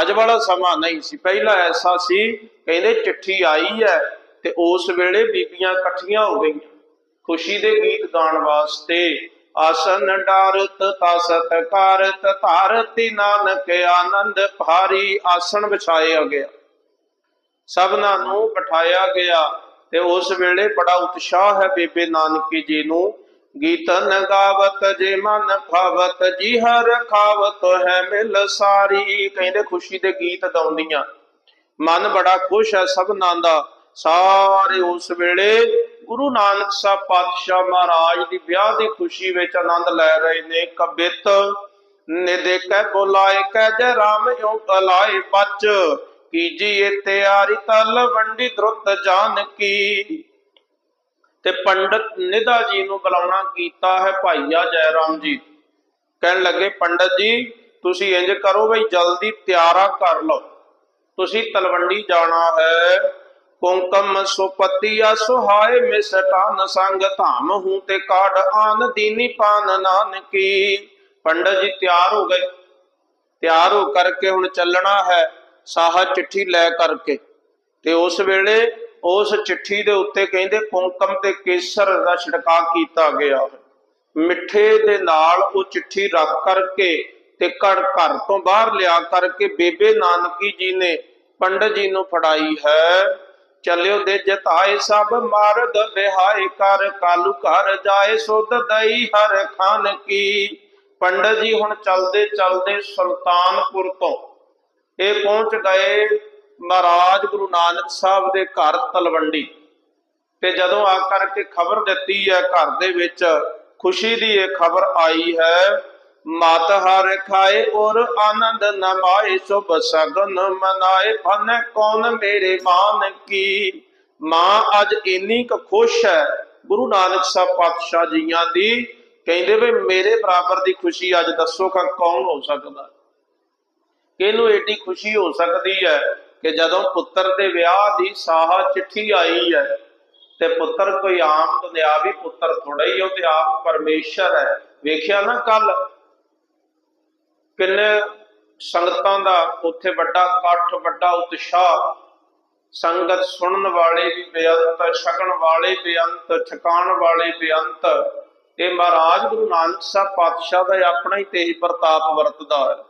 ਅੱਜ ਵਾਲਾ ਸਮਾਂ ਨਹੀਂ ਸੀ। ਪਹਿਲਾਂ ਐਸਾ ਸੀ, ਕਹਿੰਦੇ ਚਿੱਠੀ ਆਈ ਹੈ ਤੇ ਉਸ ਵੇਲੇ ਬੀਬੀਆਂ ਇਕੱਠੀਆਂ ਹੋ ਗਈਆਂ। ਖੁਸ਼ੀ ਦੇ ਗੀਤ ਗਾਉਣ ਵਾਸਤੇ ਆਸਨ ਡਾਰਤ ਤਾਸਤ ਕਾਰਤ ਧਾਰਤੀ ਨਾਨਕ ਆਨੰਦ ਭਾਰੀ ਆਸਣ ਵਿਛਾਇਆ ਗਿਆ। ਸਭਨਾਂ ਨੂੰ ਬਿਠਾਇਆ ਗਿਆ ਤੇ ਉਸ ਵੇਲੇ ਬੜਾ ਉਤਸ਼ਾਹ ਹੈ ਬੇਬੇ ਨਾਨਕੀ ਜੀ ਨੂੰ। ਗੀਤਨ ਗਾਵਤ ਜੇ ਮਨ ਭਾਵਤ, ਜੀ ਹਰ ਖਾਵਤ ਹੈ ਮਿਲ ਸਾਰੀ। ਕਹਿੰਦੇ ਖੁਸ਼ੀ ਦੇ ਗੀਤ ਗਾਉਂਦੀਆਂ। ਮਨ ਬੜਾ ਖੁਸ਼ ਹੈ ਸਭਨਾਂ ਦਾ। ਸਾਰੇ ਉਸ ਵੇਲੇ ਗੁਰੂ ਨਾਨਕ ਸਾਹਿਬ ਪਾਤਸ਼ਾਹ ਮਹਾਰਾਜ ਦੀ ਵਿਆਹ ਦੀ ਖੁਸ਼ੀ ਵਿੱਚ ਆਨੰਦ ਲੈ ਰਹੇ ਨੇ। ਕਬਿਤ ਨਿਦੇ ਕਹਿ ਬੁਲਾਏ, ਕਹਿ ਜੈ ਰਾਮ ਯੋ ਕਲਾਏ ਬਚ ਕੀਜੀਏ ਤਿਆਰੀ ਤਲ ਵੰਡੀ ਦਰੁੱਤ ਜਾਨਕੀ। ਤੇ ਪੰਡਤ ਨਿਧਾ ਜੀ ਨੂੰ ਬੁਲਾਉਣਾ ਕੀਤਾ ਹੈ, ਭਾਈਆ ਜੈ ਰਾਮ ਜੀ। ਕਹਿਣ ਲੱਗੇ, ਪੰਡਤ ਜੀ, ਤੁਸੀਂ ਇੰਜ ਕਰੋ ਬਈ ਜਲਦੀ ਤਿਆਰਾ ਕਰ ਲਓ। ਤੁਸੀਂ ਤਲਵੰਡੀ ਜਾਣਾ ਹੈ। ਕੁੰਕਮ ਸੁਪਤੀਆ ਸੁਹਾਏ ਮਿਸਟਾਨ ਸੰਗ ਧਾਮ, ਹੂੰ ਤੇ ਕਾਢ ਆਨ ਦੀਨੀ ਪਾਨ ਨਾਨਕੀ। ਪੰਡਤ ਜੀ ਤਿਆਰ ਹੋ ਗਏ। ਤਿਆਰ ਹੋ ਕਰਕੇ ਹੁਣ ਚੱਲਣਾ ਹੈ ਸਾਹਾ ਚਿੱਠੀ ਲੈ ਕਰਕੇ। ਤੇ ਉਸ ਵੇਲੇ ਉਸ ਚਿੱਠੀ ਦੇ ਉੱਤੇ ਕਹਿੰਦੇ, ਕੁੰਕਮ ਤੇ ਕੇਸਰ ਦਾ ਛਿੜਕਾਅ ਕੀਤਾ ਗਿਆ ਮਿੱਠੇ ਦੇ ਨਾਲ ਉਹ ਚਿੱਠੀ ਰੱਖ ਕਰਕੇ ਤੇ ਘਰ ਘਰ ਤੋਂ ਬਾਹਰ ਲਿਆ ਕਰਕੇ ਬੇਬੇ ਨਾਨਕੀ ਜੀ ਨੇ ਪੰਡਤ ਜੀ ਨੂੰ ਫੜਾਈ ਹੈ। ਚੱਲਿਓ ਦੇ ਜਤਾਏ ਸਭ ਮਾਰਦ ਬਿਹਾਈ ਕਰ, ਕਾਲੂ ਘਰ ਜਾਏ ਸੁਧ ਦਈ ਹਰ ਖਾਨ ਕੀ। ਪੰਡਤ ਜੀ ਹੁਣ ਚਲਦੇ ਚਲਦੇ ਸੁਲਤਾਨਪੁਰ ਤੋਂ। ਇਹ ਪਹੁੰਚ ਗਏ ਮਹਾਰਾਜ ਗੁਰੂ ਨਾਨਕ ਸਾਹਿਬ ਦੇ ਘਰ ਤਲਵੰਡੀ। ਤੇ ਜਦੋਂ ਆ ਕਰਕੇ ਖਬਰ ਦਿੱਤੀ ਹੈ ਘਰ ਦੇ ਵਿੱਚ, ਖੁਸ਼ੀ ਦੀ ਇਹ ਖਬਰ ਆਈ ਹੈ ਮਤ ਹਰ ਖਾਏ ਔਰ ਆਨੰਦ ਨਮਾਏ ਸੁਭ ਸਗਨ ਮਨਾਏ। ਫਨ ਕੌਣ ਮੇਰੇ ਮਾਨ ਕੀ ਮਾਂ ਅੱਜ ਇੰਨੀ ਕੁ ਖੁਸ਼ ਹੈ, ਗੁਰੂ ਨਾਨਕ ਸਾਹਿਬ ਪਾਤਸ਼ਾਹ ਜੀਆਂ ਦੀ। ਕਹਿੰਦੇ ਵੀ ਮੇਰੇ ਬਰਾਬਰ ਦੀ ਖੁਸ਼ੀ ਅੱਜ ਦੱਸੋ ਕਿ ਕੌਣ ਹੋ ਸਕਦਾ? ਕਿਹਨੂੰ ਏਡੀ ਖੁਸ਼ੀ ਹੋ ਸਕਦੀ ਹੈ ਕਿ ਜਦੋਂ ਪੁੱਤਰ ਦੇ ਵਿਆਹ ਦੀ ਸਾਹ ਚਿੱਠੀ ਆਈ ਹੈ ਤੇ ਪੁੱਤਰ ਕੋਈ ਆਮ ਦੁਨਿਆਵੀ ਪੁੱਤਰ ਥੋੜਾ ਹੀ ਉਹ ਤੇ ਆਪ ਪਰਮੇਸ਼ਰ ਹੈ। ਵੇਖਿਆ ਨਾ ਕੱਲ ਕਿੰਨੇ ਸੰਗਤਾਂ ਦਾ ਉੱਥੇ ਵੱਡਾ ਇਕੱਠ, ਵੱਡਾ ਉਤਸ਼ਾਹ, ਸੰਗਤ ਸੁਣਨ ਵਾਲੇ ਵੀ ਬੇਅੰਤ, ਛਕਣ ਵਾਲੇ ਬੇਅੰਤ, ਠਕਾਣ ਵਾਲੇ ਬੇਅੰਤ। ਇਹ ਮਹਾਰਾਜ ਗੁਰੂ ਨਾਨਕ ਸਾਹਿਬ ਪਾਤਸ਼ਾਹ ਦਾ ਆਪਣਾ ਹੀ ਤੇਜ ਪ੍ਰਤਾਪ ਵਰਤਦਾ ਹੈ।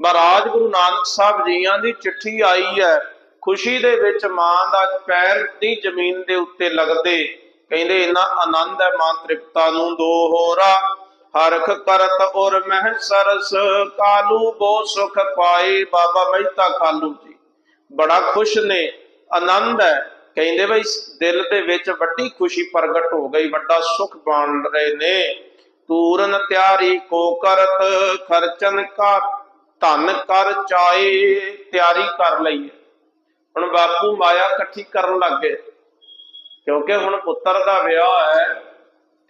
ਮਹਾਰਾਜ ਗੁਰੂ ਨਾਨਕ ਸਾਹਿਬ ਜੀਆਂ ਦੀ ਚਿੱਠੀ ਆਈ ਹੈ, ਖੁਸ਼ੀ ਦੇ ਵਿੱਚ ਮਾਂ ਦਾ ਪੈਰ ਦੀ ਜ਼ਮੀਨ ਦੇ ਉੱਤੇ ਲੱਗਦੇ। ਕਹਿੰਦੇ, ਇੰਨਾ ਆਨੰਦ ਹੈ ਮਾਂ ਤ੍ਰਿਪਤਾ ਨੂੰ, ਦੋ ਹੋਰਾ ਹਰਖ ਕਰਤ ਔਰ ਮਹਿ ਸਰਸ, ਕਾਲੂ ਬੋ ਸੁਖ ਪਾਏ, ਬਾਬਾ ਮਹਿਤਾ ਕਾਲੂ ਜੀ। ਬੜਾ ਖੁਸ਼ ਨੇ, ਆਨੰਦ ਹੈ। ਕਹਿੰਦੇ ਬਈ, ਦਿਲ ਦੇ ਵਿੱਚ ਵੱਡੀ ਖੁਸ਼ੀ ਪ੍ਰਗਟ ਹੋ ਗਈ, ਵੱਡਾ ਸੁਖ ਬਣ ਰਹੇ ਨੇ। ਤੂਰਨ ਤਿਆਰੀ ਕੋ ਕਰਤ, ਖਰਚਨ ਕਾ ਧਨ ਕਰ ਚਾਏ, ਤਿਆਰੀ ਕਰ ਲਈ ਹੁਣ ਬਾਪੂ ਮਾਇਆ ਇਕੱਠੀ ਕਰਨ ਲੱਗ ਗਏ। ਕਿਉਂਕਿ ਹੁਣ ਪੁੱਤਰ ਦਾ ਵਿਆਹ ਹੈ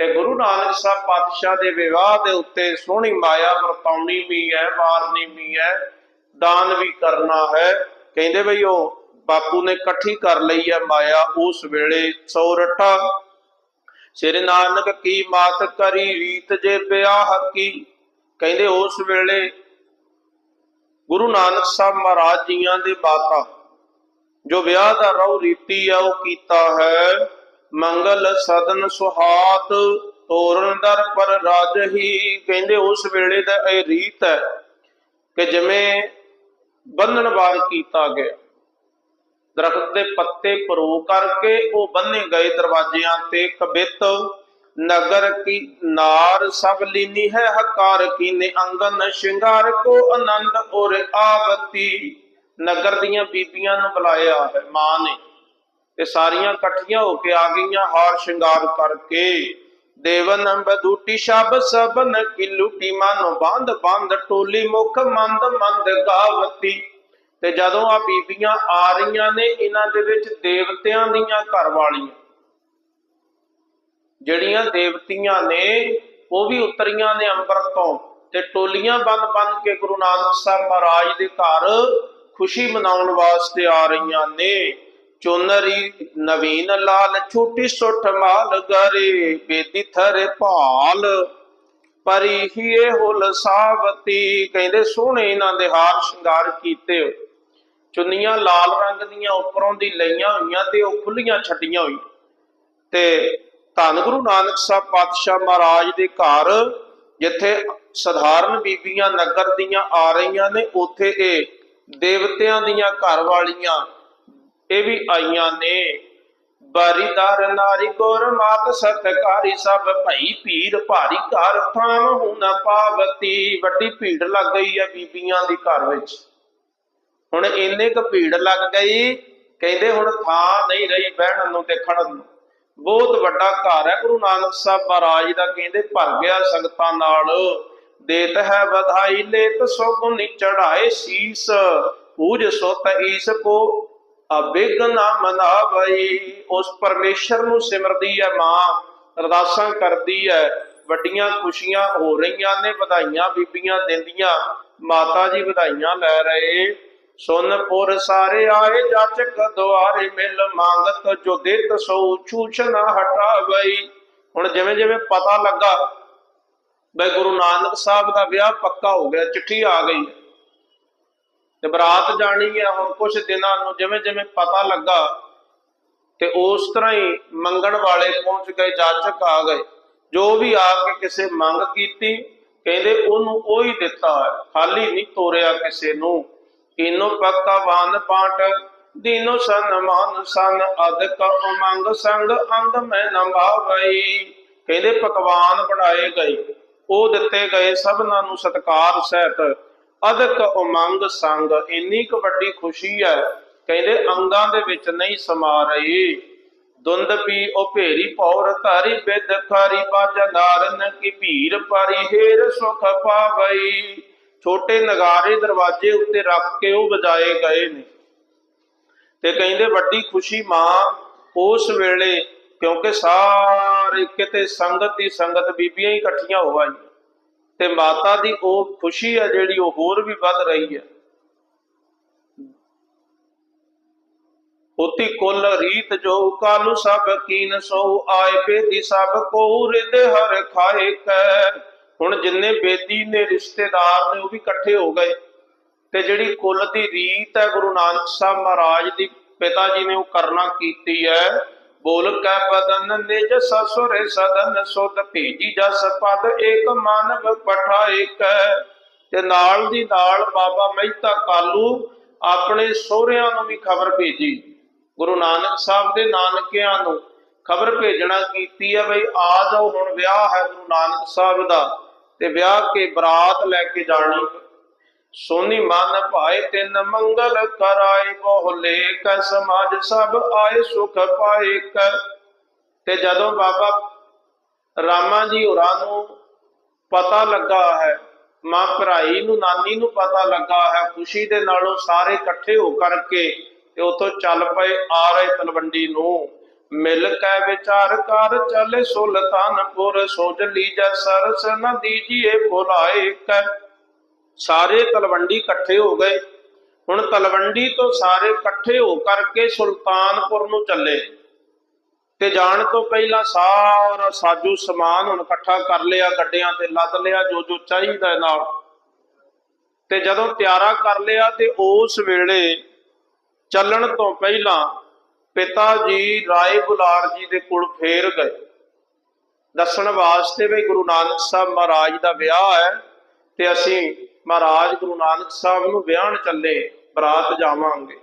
ਤੇ ਗੁਰੂ ਨਾਨਕ ਸਾਹਿਬ ਪਾਤਸ਼ਾਹ ਦੇ ਵਿਵਾਹ ਦੇ ਉੱਤੇ ਸੋਹਣੀ ਮਾਇਆ ਵਰਤਾਉਣੀ ਵੀ ਹੈ, ਵਾਰਨੀ ਵੀ ਹੈ, ਦਾਨ ਵੀ ਕਰਨਾ ਹੈ। ਕਹਿੰਦੇ ਬਈ ਉਹ ਬਾਪੂ ਨੇ ਇਕੱਠੀ ਕਰ ਲਈ ਹੈ ਮਾਇਆ ਉਸ ਵੇਲੇ, ਸੌਰਠਾ। ਸ੍ਰੀ ਨਾਨਕ ਕੀ ਮਾਤ ਕਰੀ ਰੀਤ ਜੇ ਵਿਆਹ ਕੀ? ਕਹਿੰਦੇ ਉਸ ਵੇਲੇ ਗੁਰੂ ਨਾਨਕ ਸਾਹਿਬ ਮਹਾਰਾਜ ਜੀਆਂ ਦੇ ਬਾਤਾਂ ਜੋ ਵਿਆਹ ਦਾ ਰਉ ਰੀਤੀ ਆ, ਉਹ ਕੀਤਾ ਹੈ। ਮੰਗਲ ਸਦਨ ਸੁਹਾਤ, ਤੋਰਨ ਦਰ ਪਰ ਰਾਜਹੀ ਕਹਿੰਦੇ ਉਸ ਵੇਲੇ ਦਾ ਇਹ ਰੀਤ ਹੈ ਕਿ ਜਿਵੇਂ ਬੰਧਨ ਕੀਤਾ ਗਿਆ। ਦਰਖਤ ਦੇ ਪੱਤੇ ਪਰੋ ਕਰਕੇ ਉਹ ਬੰਨੇ ਗਏ ਦਰਵਾਜ਼ਿਆਂ ਤੇ ਕਬਿਤ ਨਗਰ ਕੀ ਨਾਰ ਸਭ ਲੀਨੀ ਹੈ, ਹਕਾਰ ਕੀਨੇ ਅੰਗਨ ਸ਼ਿੰਗਾਰ ਕੋ ਆਨੰਦ ਔਰ ਆਵਤੀ। ਨਗਰ ਦੀਆਂ ਬੀਬੀਆਂ ਨੂੰ ਬੁਲਾਇਆ ਹੈ ਮਾਂ ਨੇ। ਤੇ ਸਾਰੀਆਂ ਇਕੱਠੀਆਂ ਹੋ ਕੇ ਆ ਗਈਆਂ ਹਾਰ ਸ਼ਿੰਗਾਰ ਕਰਕੇ। ਦੇਵਨ ਬਦੂਟੀ ਸ਼ਬ ਸਬਨ ਕੀ ਲੁਟੀ ਮਨ ਬੰਦ ਬੰਦ ਟੋਲੀ ਮੁਖ ਮੰਦ ਮੰਦ ਗਾਵਤੀ। ਤੇ ਜਦੋਂ ਆ ਬੀਬੀਆਂ ਆ ਰਹੀਆਂ ਨੇ, ਇਹਨਾਂ ਦੇ ਵਿੱਚ ਦੇਵਤਿਆਂ ਦੀਆਂ ਘਰ ਵਾਲੀਆਂ। ਜਿਹੜੀਆਂ ਦੇਵਤੀਆਂ ਨੇ, ਉਹ ਵੀ ਉਤਰੀਆਂ ਨੇ ਅੰਮ੍ਰਿਤ ਤੋਂ। ਤੇ ਟੋਲੀਆਂ ਬੰਨ ਬੰਨ ਕੇ ਗੁਰੂ ਨਾਨਕ ਸਾਹਿਬ ਮਹਾਰਾਜ ਦੇ ਘਰ ਖੁਸ਼ੀ ਮਨਾਉਣ ਵਾਸਤੇ ਆ ਰਹੀਆਂ ਨੇ। ਚੁਨਰੀ ਨਵੀਨ ਲਾਲ, ਛੋਟੀ ਸੁੱਠ ਮਾਲ ਗਰੇ, ਬੇਦੀ ਥਰੇ ਭਾਲ। ਪਰੀ ਹੀ ਹੁਲ ਸਾਵਤੀ ਕਹਿੰਦੇ ਸੋਹਣੇ ਇਹਨਾਂ ਦੇ ਹਾਰ ਸ਼ਿੰਗਾਰ ਕੀਤੇ। ਹੋਏ ਚੁੰਨੀਆਂ ਲਾਲ ਰੰਗ ਦੀਆਂ ਉੱਪਰੋਂ ਦੀ ਲਈਆਂ ਹੋਈਆਂ ਤੇ ਉਹ ਖੁੱਲੀਆਂ ਛੱਡੀਆਂ ਹੋਈਆਂ। ਤੇ ਧੰਨ ਗੁਰੂ ਨਾਨਕ ਸਾਹਿਬ ਪਾਤਸ਼ਾਹ ਮਹਾਰਾਜ ਦੇ ਘਰ, ਜਿੱਥੇ ਸਧਾਰਨ ਬੀਬੀਆਂ ਨਗਰ ਦੀਆਂ ਆ ਰਹੀਆਂ ਨੇ, ਉੱਥੇ ਇਹ ਦੇਵਤਿਆਂ ਦੀਆਂ ਘਰ ਵਾਲੀਆਂ ਇਹ ਵੀ ਆਈਆਂ ਨੇ। ਬਾਰੀਦਾਰ ਨਾਰੀ ਗੁਰ ਮਾਤ ਸਤਕਾਰੀ ਸਭ ਭਈ ਭੀੜ ਭਾਰੀ ਘਰ ਥਾਮ ਹੁਨ ਪਾਵਤੀ। ਵੱਡੀ ਭੀੜ ਲੱਗ ਗਈ ਹੈ ਬੀਬੀਆਂ ਦੀ ਘਰ ਵਿੱਚ। ਹੁਣ ਇੰਨੇ ਕੁ ਭੀੜ ਲੱਗ ਗਈ, ਕਹਿੰਦੇ ਹੁਣ ਥਾਂ ਨਹੀਂ ਰਹੀ ਬਹਿਣ ਨੂੰ ਤੇ ਖੜਨ ਨੂੰ। ਬਹੁਤ ਵੱਡਾ ਘਰ ਹੈ, ਗੁਰੂ ਨਾਨਕ ਸਾਹਿਬ ਮਹਾਰਾਜ ਦਾ, ਕਹਿੰਦੇ ਭਰ ਗਿਆ ਸੰਗਤਾਂ ਨਾਲ। ਦੇਤ ਹੈ ਵਧਾਈ, ਲੇਤ ਸੋਗੁਨੀ ਚੜਾਏ ਸੀਸ। ਪੂਜ ਸੁਤ ਈਸ ਕੋ ਅਬਿਗ ਨਾ ਮਨਾਵਈ, ਉਸ ਪਰਮੇਸ਼ਰ ਨੂੰ ਸਿਮਰਦੀ ਹੈ ਮਾਂ, ਅਰਦਾਸਾਂ ਕਰਦੀ ਹੈ ਵੱਡੀਆਂ ਖੁਸ਼ੀਆਂ ਹੋ ਰਹੀਆਂ ਨੇ, ਵਧਾਈਆਂ ਬੀਬੀਆਂ ਦਿੰਦੀਆਂ, ਮਾਤਾ ਜੀ ਵਧਾਈਆਂ ਲੈ ਰਹੇ। ਸੁਨਪੁਰ ਸਾਰੇ ਆਏ ਜਾਚਕ ਦੁਆਰੇ ਮਿਲ, ਮੰਗਤ ਜੋ ਦਿੱਤ ਸੋ ਛੂਛ ਹਟਾਵਈ। ਹੁਣ ਜਿਵੇਂ ਜਿਵੇਂ ਪਤਾ ਲੱਗਾ, ਬਈ ਗੁਰੂ ਨਾਨਕ ਸਾਹਿਬ ਦਾ ਵਿਆਹ ਪੱਕਾ ਹੋ ਗਿਆ, ਚਿੱਠੀ ਆ ਗਈ। ਤੇ ਬਰਾਤ ਜਾਣੀ ਹੈ ਹੁਣ ਕੁਝ ਦਿਨਾਂ ਨੂੰ, ਜਿਵੇਂ ਜਿਵੇਂ ਪਤਾ ਲੱਗਾ ਤੇ ਉਸ ਤਰ੍ਹਾਂ ਹੀ ਮੰਗਣ ਵਾਲੇ ਪਹੁੰਚ ਗਏ, ਜਾਚਕ ਆ ਗਏ। ਜੋ ਵੀ ਆ ਕੇ ਕਿਸੇ ਮੰਗ ਕੀਤੀ, ਕਹਿੰਦੇ ਉਹਨੂੰ ਉਹ ਹੀ ਦਿੱਤਾ ਖਾਲੀ ਨਹੀਂ ਤੋਰਿਆ ਕਿਸੇ ਨੂੰ। ਇਨੋ ਪੱਕਾ ਵਾਨ ਪਾਟ, ਦੀਨੋ ਸਨਮਾਨ ਸਨ ਅਦਕ ਉਮੰਗ ਸੰਗ ਅੰਗ ਮੈਂ ਨੰਭਾਵਈ ਕਹਿੰਦੇ ਪਕਵਾਨ ਬਣਾਏ ਗਏ, ਉਹ ਦਿੱਤੇ ਗਏ ਸਭਨਾਂ ਨੂੰ ਸਤਕਾਰ ਸਹਿਤ। ਅਦਕ ਉਮੰਗ ਸੰਗ, ਇੰਨੀ ਕੁ ਵੱਡੀ ਖੁਸ਼ੀ ਹੈ, ਕਹਿੰਦੇ ਅੰਗਾਂ ਦੇ ਵਿੱਚ ਨਹੀਂ ਸਮਾ ਰਹੀ। ਦੁੰਦ ਪੀ ਉਹ ਭੇਰੀ ਪੌਰ ਧਾਰੀ ਬਿਦ ਖਾਰੀ ਕੀ ਭੀਰ ਪਰੀ ਹੇਰ ਸੁਖ ਪਾਵਈ। ਛੋਟੇ ਨਗਾਰੇ ਦਰਵਾਜ਼ੇ ਉੱਤੇ ਰੱਖ ਕੇ ਉਹ ਵਜਾਏ ਗਏ ਨੇ। ਤੇ ਕਹਿੰਦੇ ਵੱਡੀ ਖੁਸ਼ੀ ਮਾਂ, ਉਸ ਵੇਲੇ ਕਿਉਂਕਿ ਸਾਰੇ ਕਿਤੇ ਸੰਗਤ ਦੀ ਸੰਗਤ ਬੀਬੀਆਂ ਹੀ ਇਕੱਠੀਆਂ ਹੋ ਤੇ ਮਾਤਾ ਦੀ ਉਹ ਖੁਸ਼ੀ ਹੈ ਜਿਹੜੀ ਉਹ ਹੋਰ ਵੀ ਵੱਧ ਰਹੀ ਹੈ। ਉਤੀ ਕੁਲ ਰੀਤ ਜੋ ਕਾਲੂ ਸਭ ਕੀਨ ਸੋ ਆਏ ਬੇਦੀ ਸਭ ਕੋ ਰਿਦ ਹਰ ਖਾਏ ਕੈ। ਹੁਣ ਜਿੰਨੇ ਬੇਦੀ ਨੇ ਰਿਸ਼ਤੇਦਾਰ ਨੇ ਉਹ ਵੀ ਇਕੱਠੇ ਹੋ ਗਏ। ਤੇ ਜਿਹੜੀ ਕੁੱਲ ਦੀ ਰੀਤ ਹੈ ਗੁਰੂ ਨਾਨਕ ਸਾਹਿਬ ਮਹਾਰਾਜ ਦੀ, ਪਿਤਾ ਜੀ ਨੇ ਉਹ ਕਰਨਾ ਕੀਤੀ ਹੈ। ਬੋਲ ਕੈ ਬਦਨ ਨਿਜ ਸਸੁਰੇ ਸਦਨ ਸੁਧ ਭੇਜੀ ਜਸ ਪਦ ਏਕ ਮਾਨਵ ਪਠਾਏ ਕੈ। ਤੇ ਨਾਲ ਦੀ ਨਾਲ ਬਾਬਾ ਮਹਿਤਾ ਕਾਲੂ ਆਪਣੇ ਸਹੁਰਿਆਂ ਨੂੰ ਵੀ ਖਬਰ ਭੇਜੀ। ਗੁਰੂ ਨਾਨਕ ਸਾਹਿਬ ਦੇ ਨਾਨਕਿਆਂ ਨੂੰ ਖਬਰ ਭੇਜਣਾ ਕੀਤੀ ਹੈ ਬਈ ਆ ਜਾਓ, ਹੁਣ ਵਿਆਹ ਹੈ ਗੁਰੂ ਨਾਨਕ ਸਾਹਿਬ ਦਾ। ਤੇ ਵਿਆਹ ਕੇ ਬਰਾਤ ਲੈ ਕੇ ਜਾਣੀ। ਸੋਨੀ ਮਨ ਭਾਏ ਤਿੰਨ ਮੰਗਲ ਕਰਾਏ ਬਹੁਲੇ ਕੈ ਸਮਾਜ ਸਭ ਆਏ, ਸੁਖ ਪਾਏ ਕਰ। ਤੇ ਜਦੋਂ ਬਾਬਾ ਰਾਮਾ ਜੀ ਹੋਰਾਂ ਨੂੰ ਪਤਾ ਲੱਗਾ ਹੈ, ਮਾਂ ਭਰਾਈ ਨੂੰ, ਨਾਨੀ ਨੂੰ ਪਤਾ ਲੱਗਾ ਹੈ, ਖੁਸ਼ੀ ਦੇ ਨਾਲੋਂ ਸਾਰੇ ਇਕੱਠੇ ਹੋ ਕਰਕੇ ਤੇ ਉਥੋਂ ਚੱਲ ਪਏ ਆ ਰਹੇ ਤਲਵੰਡੀ ਨੂੰ। ਮਿਲ ਕੈ ਵਿਚਾਰ ਕਰ, ਚੱਲੇ ਸੁਲਤਾਨਪੁਰ ਸੋਜ ਲੀਜੈ, ਸਰਸ ਨ ਦੀਜੀਏ ਭੁਲਾਏ ਕੈ ਸਾਰੇ ਤਲਵੰਡੀ ਇਕੱਠੇ ਹੋ ਗਏ। ਹੁਣ ਤਲਵੰਡੀ ਤੋਂ ਸਾਰੇ ਇਕੱਠੇ ਹੋ ਕਰਕੇ ਸੁਲਤਾਨਪੁਰ ਨੂੰ ਚੱਲੇ। ਤੇ ਜਾਣ ਤੋਂ ਪਹਿਲਾਂ ਸਾਰਾ ਸਾਜੂ ਸਮਾਨ ਹੁਣ ਇਕੱਠਾ ਕਰ ਲਿਆ, ਗੱਡਿਆਂ ਤੇ ਲੱਦ ਲਿਆ, ਜੋ ਜੋ ਚਾਹੀਦਾ ਨਾਲ। ਤੇ ਜਦੋਂ ਤਿਆਰਾ ਕਰ ਲਿਆ ਤੇ ਉਸ ਵੇਲੇ ਚੱਲਣ ਤੋਂ ਪਹਿਲਾਂ ਪਿਤਾ ਜੀ ਰਾਏ ਬੁਲਾਰ ਜੀ ਦੇ ਕੋਲ ਫੇਰ ਗਏ। ਦੱਸਣ ਵਾਸਤੇ ਵੀ ਗੁਰੂ ਨਾਨਕ ਸਾਹਿਬ ਮਹਾਰਾਜ ਦਾ ਵਿਆਹ ਹੈ ਤੇ ਅਸੀਂ ਮਹਾਰਾਜ ਗੁਰੂ ਨਾਨਕ ਸਾਹਿਬ ਨੂੰ ਵਿਆਹਣ ਚੱਲੇ, ਬਰਾਤ ਜਾਵਾਂਗੇ।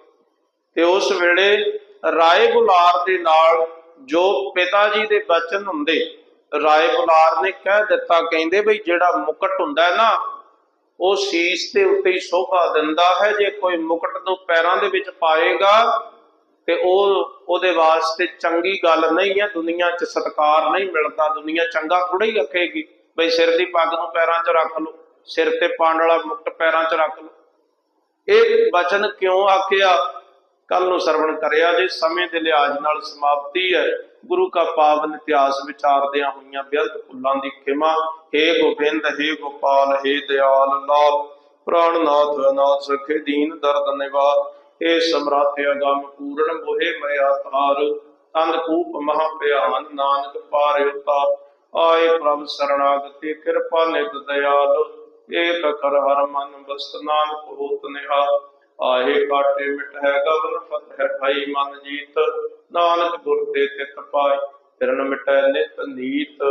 ਤੇ ਉਸ ਵੇਲੇ ਰਾਏ ਬੁਲਾਰ ਦੇ ਨਾਲ ਜੋ ਪਿਤਾ ਜੀ ਦੇ ਬਚਨ ਹੁੰਦੇ ਰਾਏ ਬੁਲਾਰ ਨੇ ਕਹਿ ਦਿੱਤਾ, ਕਹਿੰਦੇ ਬਈ ਜਿਹੜਾ ਮੁਕਟ ਹੁੰਦਾ ਨਾ, ਉਹ ਸੀਸ ਤੇ ਉੱਤੇ ਹੀ ਸ਼ੋਭਾ ਦਿੰਦਾ ਹੈ, ਜੇ ਕੋਈ ਮੁਕਟ ਨੂੰ ਪੈਰਾਂ ਦੇ ਵਿੱਚ ਪਾਏਗਾ, ਤੇ ਉਹ ਉਹਦੇ ਵਾਸਤੇ ਚੰਗੀ ਗੱਲ ਨਹੀਂ ਹੈ, ਦੁਨੀਆ 'ਚ ਸਤਕਾਰ ਨਹੀਂ ਮਿਲਦਾ, ਦੁਨੀਆ ਚੰਗਾ ਥੋੜਾ ਹੀ ਰੱਖੇਗੀ, ਬਈ ਸਿਰ ਦੀ ਪੱਗ ਨੂੰ ਪੈਰਾਂ 'ਚ ਰੱਖ ਲਓ। ਸਿਰ ਤੇ ਪਾਉਣ ਵਾਲਾ ਮੁਕਟ ਪੈਰਾਂ 'ਚ ਰੱਖ ਲਓ ਇਹ ਬਚਨ ਕਿਉਂ ਆਖਿਆ ਕੱਲ ਨੂੰ ਸਰਵਣ ਕਰਿਆ ਜੇ ਸਮੇਂ ਦੇ ਲਿਹਾਜ਼ ਨਾਲ ਸਮਾਪਤੀ ਹੈ ਗੁਰੂ ਕਾ ਪਾਵਨ ਇਤਿਹਾਸ ਵਿਚਾਰਦਿਆਂ ਹੋਈਆਂ ਬਿਰਧ ਫੁੱਲਾਂ ਦੀ ਖਿਮਾ हे ਗੋਬਿੰਦ हे ਗੋਪਾਲ हे ਦਿਆਲ ਲਾਲ ਪ੍ਰਾਣਨਾਥ ਨਾਥ ਸਖੇ ਦੀਨ ਦਰਦ ਨਿਵਾਰ ਏ ਸਮਰਾਥ ਅਗੰਮ ਪੂਰਨ ਬੋਹਿ ਮਿਆ ਤਾਰ ਤੰਦ ਕੂਪ ਮਹਾ ਭਿਆਨ ਨਾਨਕ ਪਾਰਿ ਉਤਾਰ ਆਏ ਪ੍ਰਭ ਸਰਣਾਗਤੀ ਕਿਰਪਾ ਨਿਤ ਦਿਆਲ ਏਕ ਕਰ ਹਰ ਮਨ ਬਸਤ ਨਾਨਕ ਹੋਤ ਨਿਹਾਲ ਆਹੇ ਕਾਟੇ ਮਿਟ ਹੈ ਗਗਨ ਫਤਿਹ ਭਾਈ ਮਨ ਜੀਤ। ਨਾਨਕ ਗੁਰ ਤੇ ਤਿਤ ਪਾਏ ਤਿਰਨ ਮਿਟੈ ਨਿਤ ਨੀਤ।